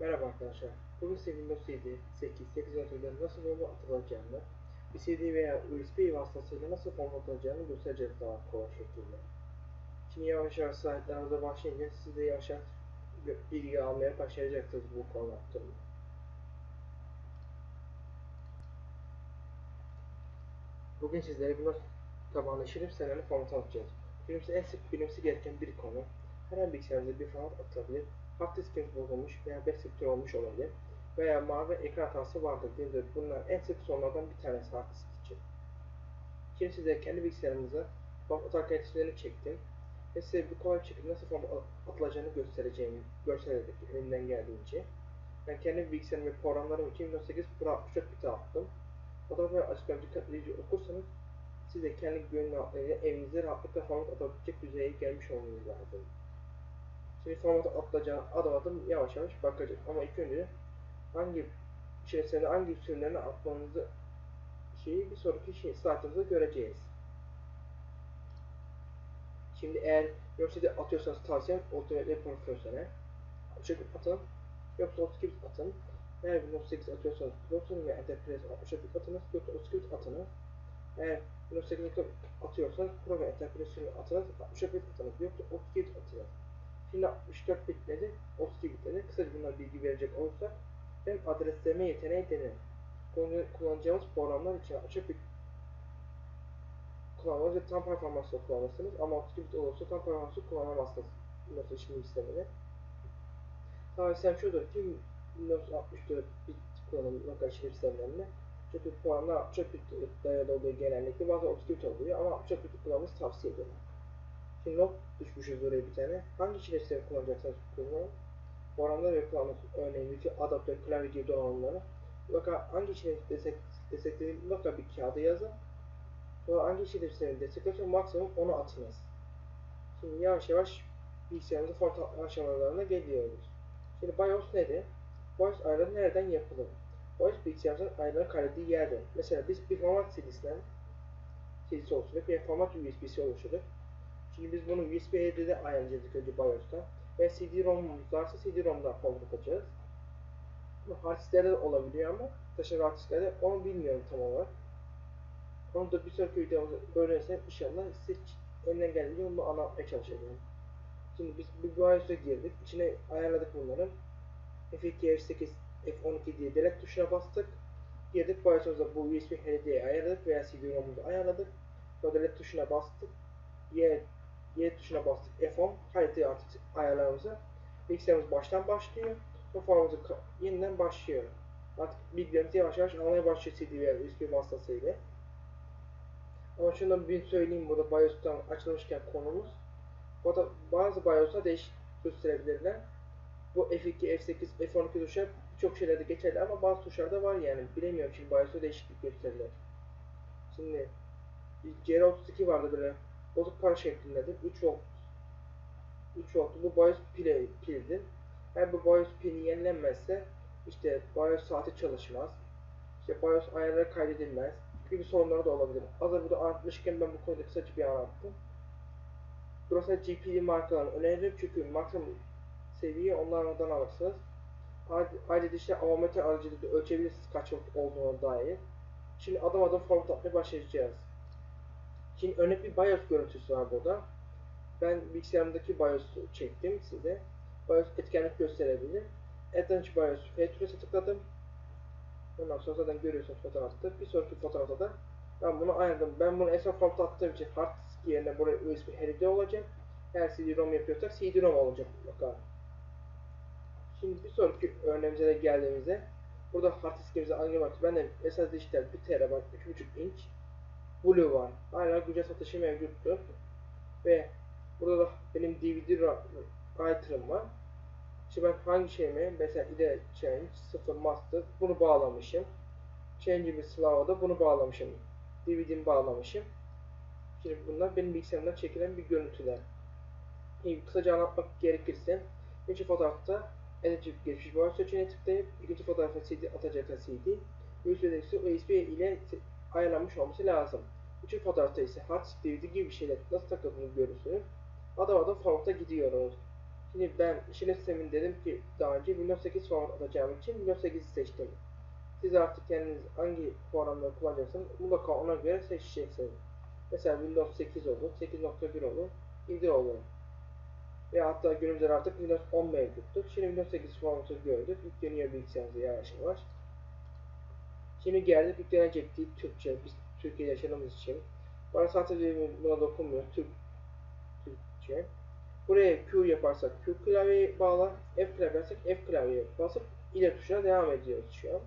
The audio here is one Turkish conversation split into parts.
Merhaba arkadaşlar. Bugün size Windows 7, 8, 8 yönetimlerinde nasıl format atılacağını, bir CD veya USB vasıtasıyla nasıl format atılacağını göstereceğiz daha kolay şekilde. Şimdi yavaş yavaş slaytlarımıza başlayınca siz de yavaş yavaş bilgi almaya başlayacaksınız bu konu hakkında. Bugün sizlere Windows tabanlı işletim sistemlerini format atacağız. Günümüzde en sık bilinmesi gereken bir konu. Her an bilgisayarınıza bir format atılabilir hard diskiniz bozulmuş veya backseat'te olmuş olabilir veya mavi ekran hatası vardır diyebilir. Bunlar en sık sorunlardan bir tanesi hard disk için. Şimdi size kendi bilgisayarımıza format arkadaşlarını çektim ve size bir kolay bir şekilde nasıl format atılacağını göstereceğim, göstererek elimden geldiğince. Ben kendi bilgisayarım ve programlarım için Windows 8 Pro 64 biti attım. Fotoğrafları açıklamı dikkatlice okursanız siz de kendi güvenli rahatlığıyla evinizde rahatlıkla format atabilecek düzeye gelmiş olmanız lazım. Şimdi formatı atlayacağını adım adım yavaş yavaş bakacağız. Ama ilk önce hangi içerisinde hangi sürümlerini atmanızı şeyi bir sonraki şey slaytımızda göreceğiz. Şimdi eğer Yoshi'de atıyorsanız tavsiyem Ultimate Professional. Çünkü atın. Yoksa Ultimate atın. Eğer Windows 8 atıyorsanız Professional ve Enterprise 60 atınız. Yoksa Ultimate atınız. Eğer Windows 8 atıyorsanız Pro ve Enterprise atınız. 60 atınız. Yoksa Ultimate atınız. Şimdi 64 bitleri, 32 bitleri kısaca bunlar bilgi verecek olursak hem adresleme yeteneği denir. Kullanacağımız programlar için açık bir kullanmanız ve tam performansla kullanırsınız ama 32 bit olursa tam performansla kullanamazsınız Windows işlem sistemini. Tavsiyem şudur ki Windows 64 bit kullanım lokal işlem sistemlerinde çünkü puanlar 64 bit dayalı oluyor genellikle bazen 32 bit oluyor ama 64 bit kullanmanızı tavsiye ederim. Not düşmüşüz oraya bir tane. Hangi çileçleri kullanacaksınız kullanın? Oranları ve kullanmak örneğin bütün adaptör, klavye gibi donanımları. Mutlaka hangi çileç destek, desteklediğini mutlaka bir kağıda yazın. Sonra hangi çileçlerini destekliyorsa maksimum onu atınız. Şimdi yavaş yavaş bilgisayarımızın format aşamalarına geliyoruz. Şimdi BIOS nedir? BIOS ayarları nereden yapılır? BIOS bilgisayarımızın ayarları kaydettiği yerde. Mesela biz bir format CD'sinden CD'si oluşturup bir format USB'si oluşturup Şimdi biz bunu USB HD'de ayarlayacağız önce BIOS'ta. Ve CD-ROM'umuz varsa CD-ROM'dan atacağız. Bu hard disklerde de olabiliyor ama taşıma hard disklerde onu bilmiyorum tam olarak. Onu da bir sonraki videomuzda öğrenirsem inşallah size elinden geldiğince onu anlatmaya çalışacağım. Şimdi biz bir BIOS'a girdik. İçine ayarladık bunları. F2, F8, F12 diye delete tuşuna bastık. Girdik BIOS'umuzda bu USB HD'yi ayarladık veya CD-ROM'umuzu ayarladık. Sonra delete tuşuna bastık. Y Y tuşuna bastık F10 kaydı artık ayarlarımızı. Bilgisayarımız baştan başlıyor. Performansı yeniden başlıyor. Artık bilgilerimizi yavaş yavaş almaya başlıyor CD veya USB vasıtasıyla. Ama şundan bir söyleyeyim burada BIOS'tan açılmışken konumuz. Burada bazı BIOS'a değişik gösterebilirler. Bu F2, F8, F12 tuşlar birçok şeylerde geçerli ama bazı tuşlarda var yani. Bilemiyorum şimdi BIOS'a değişiklik gösterirler. Şimdi CR32 vardı böyle bozuk para şeklindedir. 3 volt 3 volt bu BIOS pili, pildir. Eğer bu BIOS pili yenilenmezse işte BIOS saati çalışmaz. İşte BIOS ayarları kaydedilmez gibi sorunları da olabilir. Hazır burada anlatmışken ben bu konuda kısaca bir anlattım. Burası GPD markalarını öneririm çünkü maksimum seviye onlardan alırsınız. Ayrıca işte avometre aracılığıyla ölçebilirsiniz kaç volt olduğuna dair. Şimdi adım adım format atmaya başlayacağız. Şimdi örnek bir BIOS görüntüsü var burada. Ben bilgisayarımdaki BIOS'u çektim size. BIOS etkinlik gösterebilir. Advanced BIOS Features'e tıkladım. Ondan sonra zaten görüyorsunuz fotoğrafta. Bir sonraki fotoğrafta da ben bunu ayarladım. Ben bunu esas formatta attığım için hard disk yerine buraya USB HDD olacak. Eğer CD-ROM yapıyorsak CD-ROM olacak mutlaka. Şimdi bir sonraki örneğimize de geldiğimizde burada hard diskimize hangi var? Ben de SSD dijital 1 TB 3.5 inç Blue var. Hala güncel satışı mevcuttur. Ve burada da benim DVD writer'ım var. Şimdi ben hangi şeyimi mesela ide change 0 master bunu bağlamışım. Change'imi Slava'da bunu bağlamışım. DVD'mi bağlamışım. Şimdi bunlar benim bilgisayarımdan çekilen bir görüntüler. Şimdi kısaca anlatmak gerekirse birinci fotoğrafta Edit geçmiş var seçeneğine tıklayıp ikinci fotoğrafa CD atacaksa CD USB ile ayarlanmış olması lazım. Üçüncü fotoğrafta ise hard DVD gibi bir şeyler nasıl takıldığını görürsünüz. Adım adım formatta gidiyoruz. Şimdi ben işin sistemin dedim ki daha önce Windows 8 format atacağım için Windows 8'i seçtim. Siz artık kendiniz hangi programları kullanacaksınız mutlaka ona göre seçeceksiniz. Mesela Windows 8 olur, 8.1 olur, 7 olur. Ve hatta günümüzde artık Windows 10 mevcuttur. Şimdi Windows 8 formatı gördük. Yükleniyor bilgisayarınıza yavaş yavaş. Şimdi geldik yüklenecek değil Türkçe. Biz Türkiye'de yaşadığımız için. Bana sadece buna dokunmuyor. Türk, Türkçe. Buraya Q yaparsak Q klavyeyi bağlar. F klavye yaparsak F klavyeyi basıp ileri tuşuna devam ediyoruz şu an.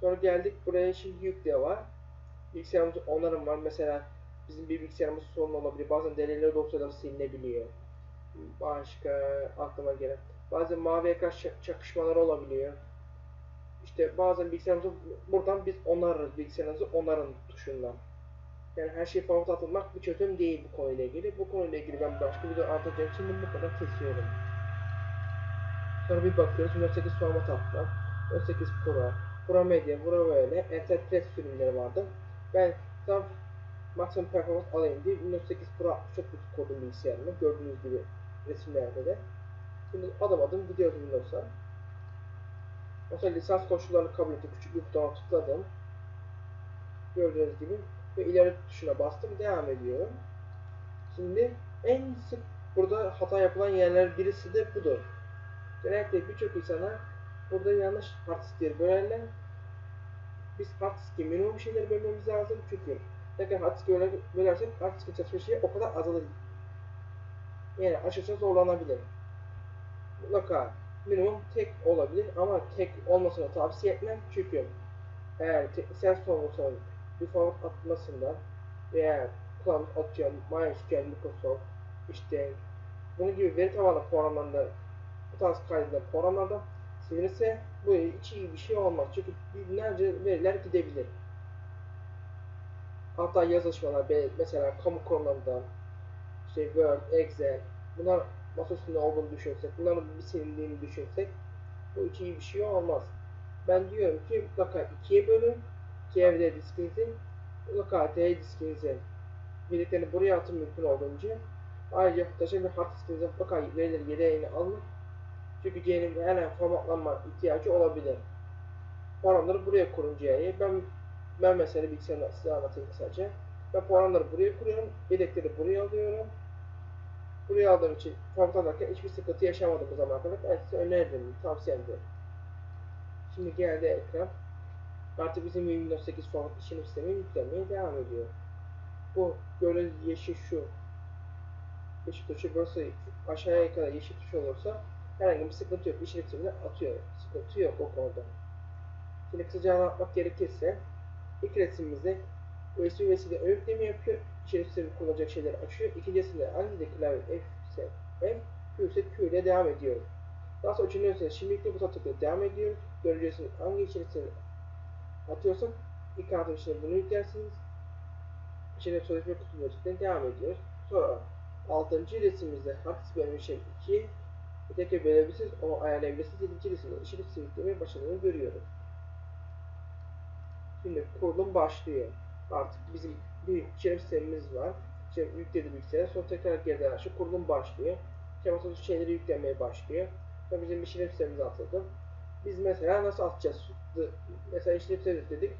Sonra geldik buraya şimdi yükle var. Bilgisayarımızda onarım var. Mesela bizim bir bilgisayarımız sorun olabilir. Bazen delili dosyaları silinebiliyor. Başka aklıma gelen. Bazen mavi ekran çak- çakışmaları olabiliyor. İşte bazen bilgisayarımızı buradan biz onarırız bilgisayarınızı onarın tuşundan. Yani her şey format atılmak bir çözüm değil bu konuyla ilgili. Bu konuyla ilgili ben başka video anlatacağım. Şimdi bu kadar kesiyorum. Sonra bir bakıyoruz Windows 8 format atma. Windows 8 Pro, Pro Media, Pro böyle Enterprise sürümleri vardı. Ben tam maksimum performans alayım diye Windows 8 Pro çok büyük kurdum bilgisayarımı. Gördüğünüz gibi resimlerde de. Şimdi adım adım gidiyoruz Windows'a. Mesela lisans koşullarını kabul ettim. Küçük bir butona tıkladım. Gördüğünüz gibi. Ve ileri tuşuna bastım. Devam ediyorum. Şimdi en sık burada hata yapılan yerler birisi de budur. Genellikle birçok insana burada yanlış hard diskleri bölerler. Biz hard diski minimum şeyleri bölmemiz lazım çünkü ne kadar böler- bölersek hard diskin çalışma şeyi o kadar azalır. Yani aşırı zorlanabilir. Mutlaka minimum tek olabilir ama tek olmasını tavsiye etmem çünkü eğer teknisyen sorumlusunun bir format atmasından veya kullanmış atıyorum MySQL, Microsoft işte bunun gibi veri tabanlı programlarında bu tarz kaydedilen programlarda silinirse bu hiç iyi bir şey olmaz. Çünkü binlerce veriler gidebilir. Hatta yazışmalar mesela kamu kurumlarından işte Word, Excel bunlar masaüstünde olduğunu düşünsek, bunların bir silindiğini düşünsek bu hiç bir şey olmaz. Ben diyorum ki mutlaka ikiye bölün. DVD diskinizi mutlaka D diskinizi birliklerini buraya atın mümkün olduğunca. Ayrıca taşın bir hard diskinize mutlaka verileri yedeğini alın. Çünkü C'nin her an formatlanma ihtiyacı olabilir. Programları buraya kurun C'ye. Ben ben mesela bilgisayarda size anlatayım kısaca. Ben programları buraya kuruyorum. Yedekleri buraya alıyorum. Buraya aldığım için alırken hiçbir sıkıntı yaşamadım bu zamana kadar. Ben size öneririm, tavsiyemdir. Şimdi geldi ekran. Artık bizim Windows 8 format işletim sistemi yüklenmeye devam ediyor. Bu gördüğünüz yeşil şu. Yeşil tuşu burası aşağıya kadar yeşil tuş olursa herhangi bir sıkıntı yok. İşletim sistemine atıyor. Sıkıntı yok o konuda. Şimdi kısaca anlatmak gerekirse ilk resimimizde USB vesile ön yükleme yapıyor. İşletim sistemi kullanacak şeyleri açıyor. İkincisinde hangi de klavye F ise F, Q ise Q ile devam ediyoruz. Daha sonra üçüncü ise şimdi yüklü butona tıklayıp devam ediyoruz. Görücüsünü hangi işletim atıyorsak ilk adım için bunu yüklersiniz. İçine sözleşme kutu bölümünden devam ediyoruz. Sonra 6. resimimizde disk bölümü şey 2 tekrar belirlesiz onu ayarlayabilirsiniz. 7. resimde işaret sivitlemeye başladığını görüyoruz. Şimdi kurulum başlıyor. Artık bizim bir işaret sistemimiz var. İşte yükledi bilgisayara sonra tekrar geriden aşağı kurulum başlıyor. Şemasal şeyleri yüklemeye başlıyor. Ve bizim işaret sistemimiz atıldı. Biz mesela nasıl atacağız? Mesela işaret sistemi dedik.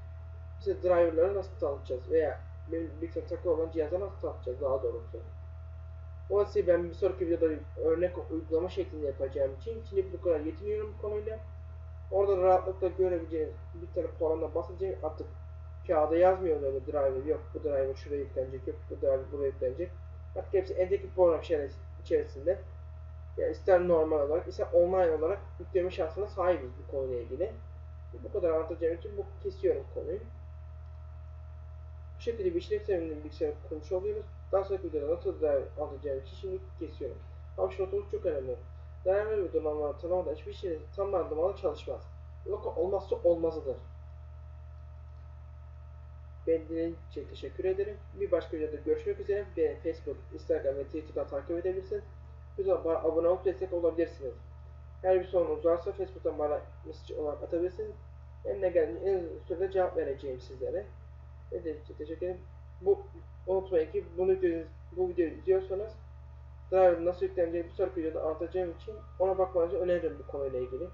İşte driverları nasıl tanıtacağız veya benim bilgisayar takılı olan cihaza nasıl tanıtacağız daha doğrusu. Dolayısıyla ben bir sonraki videoda örnek uygulama şeklinde yapacağım için şimdi bu kadar yetiniyorum bu konuyla. Orada rahatlıkla görebileceğiniz bir tane programda basınca artık kağıda yazmıyor öyle driver yok bu driver şuraya yüklenecek yok bu driver buraya yüklenecek. Artık hepsi endeki program içerisinde yani ister normal olarak ister online olarak yükleme şansına sahibiz bu konuyla ilgili. Bu kadar anlatacağım için bu kesiyorum konuyu. Bu şekilde bir işlem sisteminin bilgisayarı kurmuş oluyoruz. Daha sonraki videoda nasıl da anlatacağım için şimdi kesiyorum. Ama şu çok önemli. Değerli ve donanımları tanımada hiçbir şey tam randımanlı çalışmaz. Loka olmazsa olmazıdır. Beni dinlediğiniz için teşekkür ederim. Bir başka videoda görüşmek üzere. Beni Facebook, Instagram ve Twitter'dan takip edebilirsiniz. Lütfen bana abone olup destek olabilirsiniz. Her bir sorunuz varsa Facebook'tan bana mesaj olarak atabilirsiniz. Elimle geldiğince en hızlı sürede cevap vereceğim sizlere. Dediğiniz için teşekkür ederim. Bu, unutmayın ki bunu, bu videoyu izliyorsanız driver nasıl yükleneceğini bir sonraki videoda anlatacağım için ona bakmanızı öneririm bu konuyla ilgili.